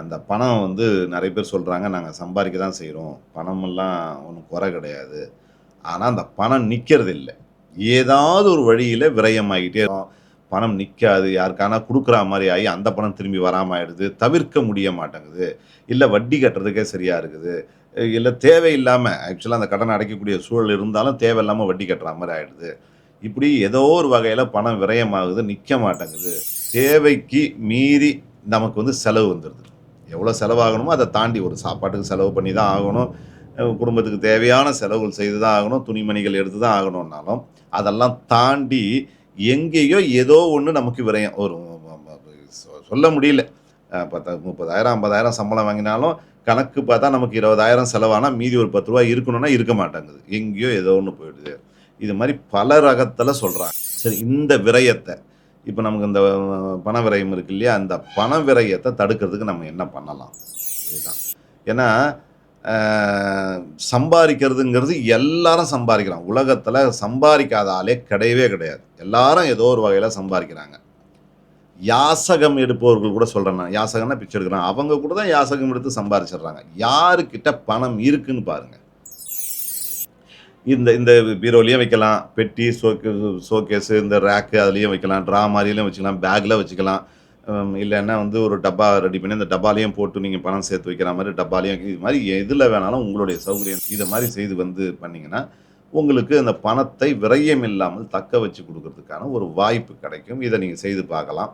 அந்த பணம் வந்து நிறைய பேர் சொல்கிறாங்க நாங்கள் சம்பாதிக்க தான் செய்கிறோம் பணமெல்லாம் ஒன்றும் குறை கிடையாது. ஆனால் அந்த பணம் நிற்கிறது இல்லை ஏதாவது ஒரு வழியில் விரயமாகிட்டே இருக்கும். பணம் நிற்காது யாருக்கானா கொடுக்குற மாதிரி ஆகி அந்த பணம் திரும்பி வராமல் ஆயிடுது. தவிர்க்க முடிய மாட்டேங்குது. இல்லை வட்டி கட்டுறதுக்கே சரியாக இருக்குது. இல்லை தேவையில்லாமல் ஆக்சுவலாக அந்த கடனை அடைக்கக்கூடிய சூழல் இருந்தாலும் தேவையில்லாமல் வட்டி கட்டுற மாதிரி ஆயிடுது. இப்படி ஏதோ ஒரு வகையில் பணம் விரயமாகுது நிற்க மாட்டேங்குது. தேவைக்கு மீறி நமக்கு வந்து செலவு வந்துடுது எவ்வளோ செலவாகணுமோ அதை தாண்டி ஒரு சாப்பாட்டுக்கு செலவு பண்ணி தான் ஆகணும் குடும்பத்துக்கு தேவையான செலவுகள் செய்து தான் ஆகணும். துணிமணிகள் எடுத்து தான் ஆகணும்னாலும் அதெல்லாம் தாண்டி எங்கேயோ ஏதோ ஒன்று நமக்கு விரயம். ஒரு சொல்ல முடியல. பத்து முப்பதாயிரம் ஐம்பதாயிரம் சம்பளம் வாங்கினாலும் கணக்கு பார்த்தா நமக்கு இருபதாயிரம் செலவானா மீதி ஒரு பத்து ரூபா இருக்கணும்னா இருக்க மாட்டேங்குது. எங்கேயோ ஏதோ ஒன்று போயிடுது. இது மாதிரி பல ரகத்தில் சொல்கிறாங்க சரி இந்த விரயத்தை இப்போ நமக்கு இந்த பண விரயம் இருக்கு இல்லையா? அந்த பண விரயத்தை தடுக்கிறதுக்கு நம்ம என்ன பண்ணலாம்? இதுதான். ஏன்னா சம்பாதிக்கிறதுங்கிறது எல்லாரும் சம்பாதிக்கிறாங்க. உலகத்தில் சம்பாதிக்காத ஆளே கிடையவே கிடையாது. எல்லாரும் ஏதோ ஒரு வகையில் சம்பாதிக்கிறாங்க. யாசகம் எடுப்பவர்கள் கூட சொல்கிறேன் நான். யாசகம்னா பிச்சை எடுக்கிறான். அவங்க கூட தான் யாசகம் எடுத்து சம்பாதிச்சிடுறாங்க. யாருக்கிட்ட பணம் இருக்குன்னு பாருங்கள் இந்த இந்த பீரோலையும் வைக்கலாம். பெட்டி ஷோகே ஷோகேஸு இந்த ரேக்கு அதுலேயும் வைக்கலாம். ட்ரா மாதிரிலையும் வச்சுக்கலாம். பேக்கில் வச்சுக்கலாம். இல்லைன்னா வந்து ஒரு டப்பா ரெடி பண்ணி அந்த டப்பாலையும் போட்டு நீங்கள் பணம் சேர்த்து வைக்கிற மாதிரி டப்பாலையும் இது மாதிரி எதில் வேணாலும் உங்களுடைய சௌகரியம். இதை மாதிரி செய்து வந்து பண்ணிங்கன்னா உங்களுக்கு அந்த பணத்தை விரயம் இல்லாமல் தக்க வச்சு கொடுக்கறதுக்கான ஒரு வாய்ப்பு கிடைக்கும். இதை நீங்கள் செய்து பார்க்கலாம்.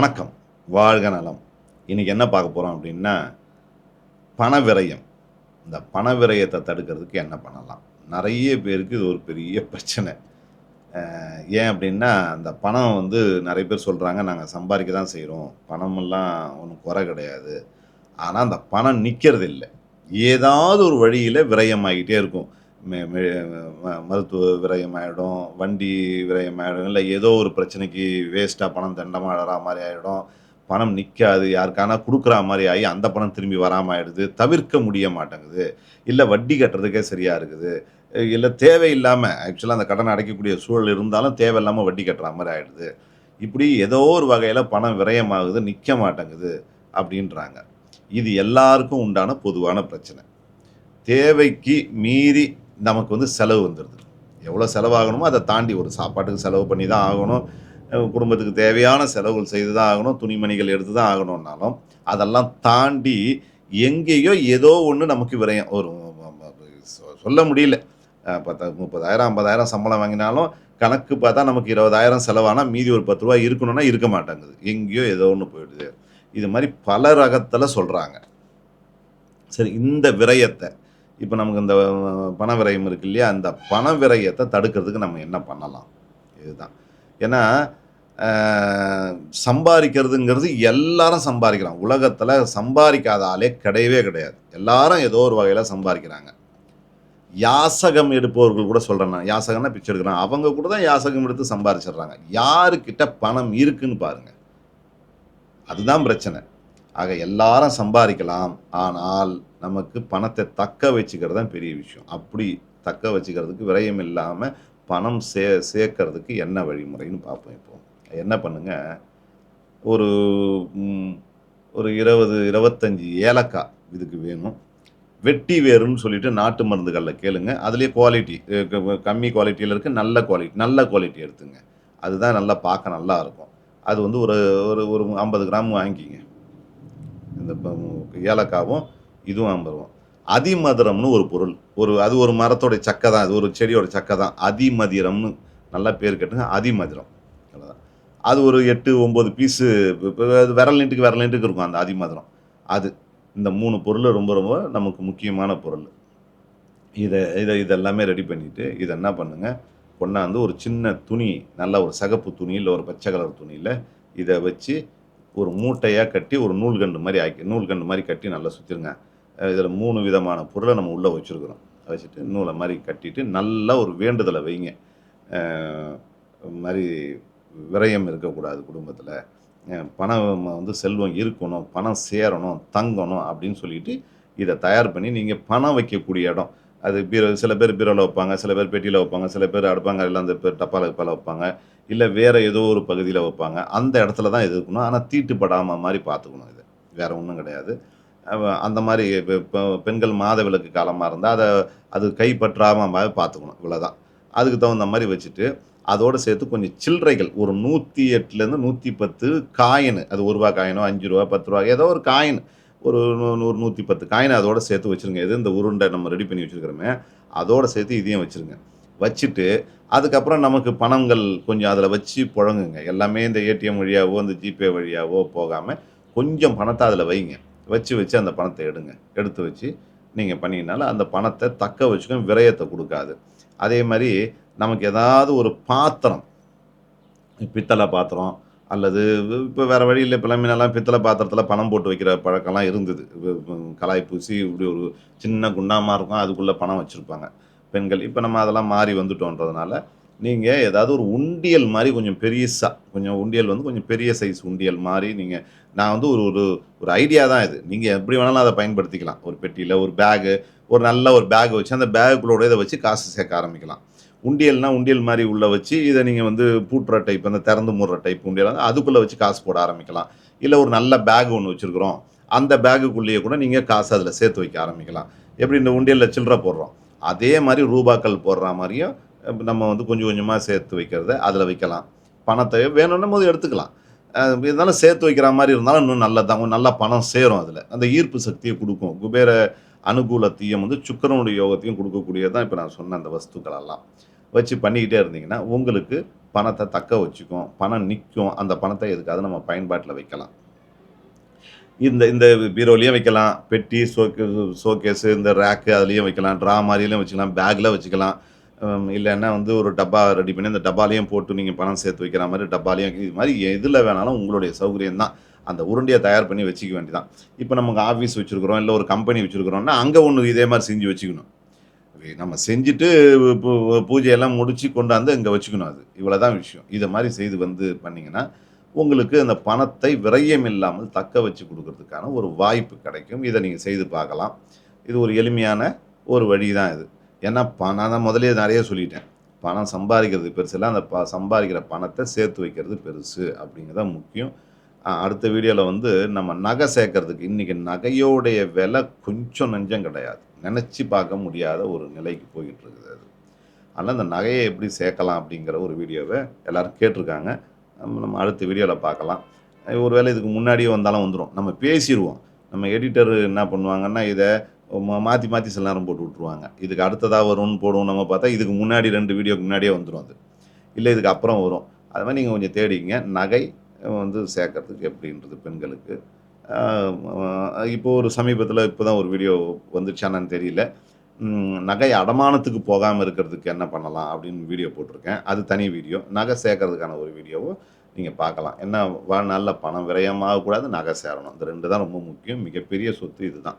வணக்கம். வாழ்க நலம். இன்றைக்கி என்ன பார்க்க போகிறோம் அப்படின்னா பண விரயம் இந்த பண விரயத்தை தடுக்கிறதுக்கு என்ன பண்ணலாம்? நிறைய பேருக்கு இது ஒரு பெரிய பிரச்சனை. ஏன் அப்படின்னா அந்த பணம் வந்து நிறைய பேர் சொல்கிறாங்க நாங்கள் சம்பாதிக்க தான் செய்கிறோம் பணமெல்லாம் ஒன்றும் குறை கிடையாது. ஆனால் அந்த பணம் நிற்கிறது இல்லை ஏதாவது ஒரு வழியில் விரயமாகிட்டே இருக்கும். மே மெ- ம- மருத்துவ விரயமாயிடும் வண்டி ஆகிடும் இல்லை ஏதோ ஒரு பிரச்சனைக்கு வேஸ்ட்டாக பணம் தண்டமாடுற மாதிரி ஆகிடும் பணம் நிற்காது யாருக்கானா கொடுக்குற மாதிரி ஆகி அந்த பணம் திரும்பி வராமல் ஆயிடுது. தவிர்க்க முடிய மாட்டேங்குது. இல்லை வட்டி கட்டுறதுக்கே சரியாக இருக்குது. இல்லை தேவையில்லாமல் ஆக்சுவலாக அந்த கடன் அடைக்கக்கூடிய சூழல் இருந்தாலும் தேவையில்லாமல் வட்டி கட்டுற மாதிரி ஆகிடுது இப்படி ஏதோ ஒரு வகையில் பணம் விரயமாகுது நிற்க மாட்டேங்குது அப்படின்றாங்க. இது எல்லாருக்கும் உண்டான பொதுவான பிரச்சனை. தேவைக்கு மீறி நமக்கு வந்து செலவு வந்துடுது எவ்வளோ செலவாகணுமோ அதை தாண்டி ஒரு சாப்பாட்டுக்கு செலவு பண்ணி தான் ஆகணும். குடும்பத்துக்கு தேவையான செலவுகள் செய்து தான் ஆகணும். துணிமணிகள் எடுத்து தான் ஆகணும்னாலும் அதெல்லாம் தாண்டி எங்கேயோ ஏதோ ஒன்று நமக்கு விரயம். ஒரு சொல்ல முடியல. பத்து முப்பதாயிரம் ஐம்பதாயிரம் சம்பளம் வாங்கினாலும் கணக்கு பார்த்தா நமக்கு இருபதாயிரம் செலவானா மீதி ஒரு பத்து ரூபா இருக்கணும்னா இருக்க மாட்டேங்குது. எங்கேயோ ஏதோ ஒன்று போயிடுது. இது மாதிரி பல ரகத்தில் சொல்கிறாங்க சரி இந்த விரயத்தை இப்போ நமக்கு இந்த பண விரயம் இருக்கு இல்லையா? அந்த பண விரயத்தை தடுக்கிறதுக்கு நம்ம என்ன பண்ணலாம்? இதுதான். ஏன்னா சம்பாதிக்கிறதுங்கிறது எல்லாரும் சம்பாதிக்கிறாங்க. உலகத்தில் சம்பாதிக்காத ஆளே கிடையவே கிடையாது. எல்லாரும் ஏதோ ஒரு வகையில் சம்பாதிக்கிறாங்க. யாசகம் எடுப்பவர்கள் கூட சொல்கிறேன் நான். யாசகம்னா பிச்சை எடுக்கிறான். அவங்க கூட தான் யாசகம் எடுத்து சம்பாதிச்சிடுறாங்க. யாருக்கிட்ட பணம் இருக்குன்னு பாருங்கள் அதுதான் பிரச்சனை. ஆக எல்லாரும் சம்பாதிக்கலாம். ஆனால் நமக்கு பணத்தை தக்க வச்சுக்கிறது தான் பெரிய விஷயம். அப்படி தக்க வச்சுக்கிறதுக்கு விரயம் இல்லாமல் பணம் சே சேர்க்கறதுக்கு என்ன வழிமுறைன்னு பார்ப்போம் இப்போ. என்ன பண்ணுங்க? ஒரு ஒரு இருபது இருபத்தஞ்சி ஏலக்காய் இதுக்கு வேணும். வெட்டி வேருன்னு சொல்லிட்டு நாட்டு மருந்துகளில் கேளுங்க. அதுலேயே குவாலிட்டி கம்மி குவாலிட்டியில் இருக்குது நல்ல குவாலிட்டி நல்ல குவாலிட்டி எடுத்துங்க. அதுதான் நல்லா பார்க்க நல்லா இருக்கும். அது வந்து ஒரு ஒரு ஒரு ஐம்பது கிராம் வாங்கிக்கிங்க. இந்த ஏலக்காவும் இதுவும் ஐம்பது அதிமதுரம்னு ஒரு பொருள். ஒரு அது ஒரு மரத்தோட சக்கை தான் அது ஒரு செடியோட சக்கை தான் அதிமதிரம்னு நல்லா பேர் கேட்டுங்க அதிமதுரம். அவ்வளோதான் அது ஒரு எட்டு ஒம்பது பீஸு விரல் நீட்டுக்கு விரல் நீட்டுக்கு இருக்கும் அந்த அதிமதுரம். அது இந்த மூணு பொருள் ரொம்ப ரொம்ப நமக்கு முக்கியமான பொருள். இதை இதை இதெல்லாமே ரெடி பண்ணிவிட்டு இதை என்ன பண்ணுங்கள் கொண்டாந்து ஒரு சின்ன துணி நல்ல ஒரு சகப்பு துணி இல்லை ஒரு பச்சை கலர் துணியில் இதை வச்சு ஒரு மூட்டையாக கட்டி ஒரு நூல்கண்டு மாதிரி ஆக்கி நூல்கண்டு மாதிரி கட்டி நல்லா சுற்றிருங்க இதில் மூணு விதமான பொருளை நம்ம உள்ளே வச்சுருக்குறோம். வச்சுட்டு நூலை மாதிரி கட்டிட்டு நல்லா ஒரு வேண்டுதலை வைங்க. மாதிரி விரயம் இருக்கக்கூடாது குடும்பத்தில். பணம் வந்து செல்வம் இருக்கணும் பணம் சேரணும் தங்கணும் அப்படின்னு சொல்லிட்டு இதை தயார் பண்ணி நீங்கள் பணம் வைக்கக்கூடிய இடம். அது பீரோ சில பேர் பீரோவில் வைப்பாங்க சில பேர் பெட்டியில் வைப்பாங்க சில பேர் அடுப்பாங்க இல்லை அந்த பேர் டப்பால கப்பால வைப்பாங்க இல்லை வேறு ஏதோ ஒரு பகுதியில் வைப்பாங்க. அந்த இடத்துல தான் இது இருக்கணும். ஆனால் தீட்டுப்படாமல் மாதிரி பார்த்துக்கணும் இது. வேறு ஒன்றும் கிடையாது. அந்த மாதிரி இப்போ பெண்கள் மாத விளக்கு காலமாக இருந்தால் அதை அது கைப்பற்றாமல் பார்த்துக்கணும் இவ்வளோதான் அதுக்கு தகுந்த மாதிரி வச்சுட்டு அதோடு சேர்த்து கொஞ்சம் சில்லறைகள். ஒரு நூற்றி எட்டுலேருந்து நூற்றி பத்து காயின் அது ஒரு ரூபா காயினோ அஞ்சு ரூபா பத்து ரூபா ஏதோ ஒரு காயின் ஒரு நூ- நூறு நூற்றி பத்து காயின் அதோட சேர்த்து வச்சுருங்க. எது இந்த உருண்டை நம்ம ரெடி பண்ணி வச்சுருக்கிறோமே அதோடு சேர்த்து இதையும் வச்சுருங்க. வச்சுட்டு அதுக்கப்புறம் நமக்கு பணங்கள் கொஞ்சம் அதில் வச்சு புழங்குங்க. எல்லாமே இந்த ஏடிஎம் வழியாவோ இந்த ஜிபே வழியாவோ போகாமல் கொஞ்சம் பணத்தை அதில் வைங்க. வச்சு வச்சு அந்த பணத்தை எடுங்க. எடுத்து வச்சு நீங்கள் பண்ணிங்கனால அந்த பணத்தை தக்க வச்சுக்கும் விரயத்தை கொடுக்காது. அதே மாதிரி நமக்கு ஏதாவது ஒரு பாத்திரம் பித்தளை பாத்திரம் அல்லது இப்போ வேறு வழியில் இப்போ முன்னெல்லாம் பித்தளை பாத்திரத்தில் பணம் போட்டு வைக்கிற பழக்கம்லாம் இருந்தது. கலாய் பூசி இப்படி ஒரு சின்ன குண்டாமா இருக்கும் அதுக்குள்ளே பணம் வச்சுருப்பாங்க. பெண்கள் இப்போ நம்ம அதெல்லாம் மாறி வந்துட்டோன்றதுனால நீங்கள் ஏதாவது ஒரு உண்டியல் மாதிரி கொஞ்சம் பெரியசா கொஞ்சம் உண்டியல் வந்து கொஞ்சம் பெரிய சைஸ் உண்டியல் மாதிரி நீங்கள் நான் வந்து ஒரு ஒரு ஒரு ஐடியா தான் இது. நீங்கள் எப்படி வேணாலும் அதை பயன்படுத்திக்கலாம். ஒரு பெட்டியில் ஒரு பேகு ஒரு நல்ல ஒரு பேக் வச்சு அந்த பேக்குள்ளோட இதை வச்சு காசு சேர்க்க ஆரம்பிக்கலாம். உண்டியல்னால் உண்டியல் மாதிரி உள்ளே வச்சு இதை நீங்கள் வந்து பூட்டுற டைப் அந்த திறந்து மூடுற டைப் உண்டியல் அதுக்குள்ளே வச்சு காசு போட ஆரம்பிக்கலாம். இல்லை ஒரு நல்ல பேக் ஒன்று வச்சுருக்குறோம். அந்த பேகுக்குள்ளேயே கூட நீங்கள் காசு அதில் சேர்த்து வைக்க ஆரம்பிக்கலாம். எப்படி இந்த உண்டியலில் சில்லற போடுறோம்? அதே மாதிரி ரூபாக்கள் போடுற மாதிரியும் நம்ம வந்து கொஞ்சம் கொஞ்சமாக சேர்த்து வைக்கிறத அதில் வைக்கலாம். பணத்தை வேணும்னும் போது எடுத்துக்கலாம். இருந்தாலும் சேர்த்து வைக்கிற மாதிரி இருந்தாலும் இன்னும் நல்லதான் நல்லா பணம் சேரும் அதில். அந்த ஈர்ப்பு சக்தியை கொடுக்கும். குபேர அனுகூலத்தையும் வந்து சுக்கரனுடைய யோகத்தையும் கொடுக்கக்கூடியதான் இப்போ நான் சொன்ன அந்த வஸ்துக்கள் எல்லாம். வச்சு பண்ணிக்கிட்டே இருந்தீங்கன்னா உங்களுக்கு பணத்தை தக்க வச்சுக்கும். பணம் நிற்கும் அந்த பணத்தை எதுக்காவது நம்ம பயன்பாட்டில் வைக்கலாம். இந்த இந்த பீரோலையும் வைக்கலாம். பெட்டி ஷோக்கே ஷோகேஸு இந்த ரேக்கு அதுலேயும் வைக்கலாம். ட்ரா மாதிரிலையும் வச்சுக்கலாம். பேக்கில் வச்சுக்கலாம். இல்லைன்னா வந்து ஒரு டப்பா ரெடி பண்ணி அந்த டப்பாலையும் போட்டு நீங்கள் பணம் சேர்த்து வைக்கிற மாதிரி டப்பாலையும் இது மாதிரி எதில் வேணாலும் உங்களுடைய சௌகரியம் தான். அந்த உருண்டையை தயார் பண்ணி வச்சுக்க வேண்டியதான் இப்போ நமக்கு ஆஃபீஸ் வச்சுருக்குறோம் இல்லை ஒரு கம்பெனி வச்சுருக்குறோம்னா அங்கே ஒன்று இதே மாதிரி செஞ்சு வச்சுக்கணும். நம்ம செஞ்சுட்டு பூ- பூஜையெல்லாம் முடிச்சு கொண்டாந்து இங்கே வச்சுக்கணும் அது. இவ்வளோ தான் விஷயம். இதை மாதிரி செய்து வந்து பண்ணிங்கன்னா உங்களுக்கு அந்த பணத்தை விரயம் இல்லாமல் தக்க வச்சு கொடுக்கறதுக்கான ஒரு வாய்ப்பு கிடைக்கும். இதை நீங்கள் செய்து பார்க்கலாம். இது ஒரு எளிமையான ஒரு வழி தான் இது. ஏன்னா பணம் நான் தான் முதலே நிறைய சொல்லிட்டேன். பணம் சம்பாதிக்கிறது பெருசு இல்லை. அந்த ப சம்பாதிக்கிற பணத்தை சேர்த்து வைக்கிறது பெருசு அப்படிங்கிறத முக்கியம். அடுத்த வீடியோவில் வந்து நம்ம நகை சேர்க்கறதுக்கு இன்றைக்கி நகையோடைய விலை கொஞ்சம் நஞ்சம் கிடையாது. நினச்சி பார்க்க முடியாத ஒரு நிலைக்கு போயிட்டு இருக்குது அது. அதனால் அந்த நகையை எப்படி சேர்க்கலாம் அப்படிங்கிற ஒரு வீடியோவை எல்லோரும் கேட்டிருக்காங்க. நம்ம நம்ம அடுத்த வீடியோவில் பார்க்கலாம். ஒரு வேளை இதுக்கு முன்னாடியே வந்தாலும் வந்துடும் நம்ம பேசிடுவோம் நம்ம எடிட்டர் என்ன பண்ணுவாங்கன்னா இதை மாற்றி மாற்றி சில நேரம் போட்டு விட்ருவாங்க இதுக்கு அடுத்ததாக வரும்னு போடுவோம் நம்ம பார்த்தா இதுக்கு முன்னாடி ரெண்டு வீடியோக்கு முன்னாடியே வந்துடும் அது. இல்லை இதுக்கு அப்புறம் வரும். அது மாதிரி நீங்கள் கொஞ்சம் தேடிங்க நகை வந்து சேர்க்கறதுக்கு எப்படின்றது பெண்களுக்கு. இப்போது ஒரு சமீபத்தில் இப்போ தான் ஒரு வீடியோ வந்துச்சானு தெரியல. நகை அடமானத்துக்கு போகாமல் இருக்கிறதுக்கு என்ன பண்ணலாம் அப்படின்னு வீடியோ போட்டிருக்கேன். அது தனி வீடியோ. நகை சேர்க்கறதுக்கான ஒரு வீடியோவும் நீங்கள் பார்க்கலாம். என்ன நல்ல பணம் விரயமாகக்கூடாது நகை சேரணும். இந்த ரெண்டு தான் ரொம்ப முக்கியம். மிகப்பெரிய சொத்து இதுதான்.